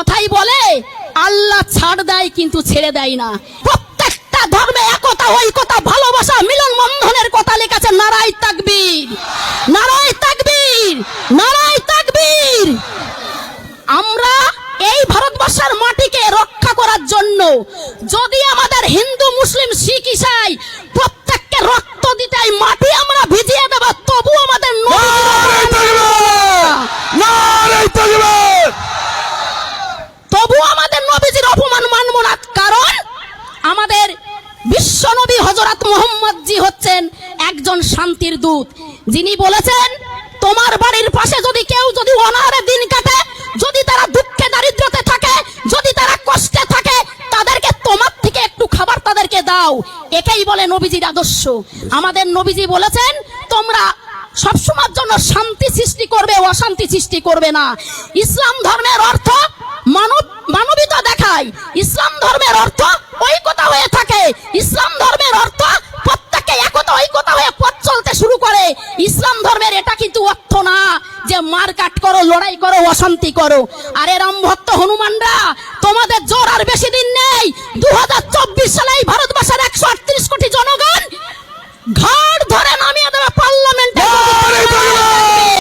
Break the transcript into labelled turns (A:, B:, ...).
A: কথাই বলে, আল্লাহ ছাড় দেয় কিন্তু ছেড়ে দেয় না। প্রত্যেকটা ধর্মে একতা, ঐকতা, ভালোবাসা, মিলন বন্ধনের কথা লেখেছে নারায় তাকবীর। নারায় তাকবীর নারায় তাকবীর। আমরা এই ভারতবর্ষের মাটিকে রক্ষা করার জন্য যদি আমাদের হিন্দু, মুসলিম, শিখ, ইসাই প্রত্যেককে রক্ত দিতে মাটি আমরা ভিজিয়ে দেব তবু আমাদের নবীজির অপমান
B: নারাই তাকবীর
A: তবু আমাদের নবীজির অপমান মানব না, কারণ আমাদের বিশ্ব নবী হজরত মোহাম্মদ জি হচ্ছেন একজন শান্তির দূত। যিনি বলেছেন, তোমার বাড়ির পাশে যদি কেউ যদি অনাহারে দিন কাটে, যদি তারা দুঃখে দারিদ্রতে থাকে, যদি তারা কষ্টে থাকে, তাদেরকে তোমার থেকে একটু খাবার তাদেরকে দাও। এটাই বলে নবীজির আদর্শ। আমাদের নবীজি বলেছেন, তোমরা সবসময়ের জন্য শান্তি সৃষ্টি করবে, অশান্তি সৃষ্টি করবে না। ইসলাম ধর্মের অর্থ মানব মানবিতা দেখায়। ইসলাম ধর্মের অর্থ ঐকতা হয়ে থাকে। ইসলাম ধর্মের অর্থ প্রত্যেকে একতা ঐকতা হয়ে পথ চলতে শুরু করে। ইসলাম ধর্মের এটা কিন্তু অর্থ না যে মার কাট করো, লড়াই করো, অশান্তি করো। আরে রাম ভক্ত হনুমানরা, তোমাদের জোর আর বেশি দিন নেই। দু চব্বিশ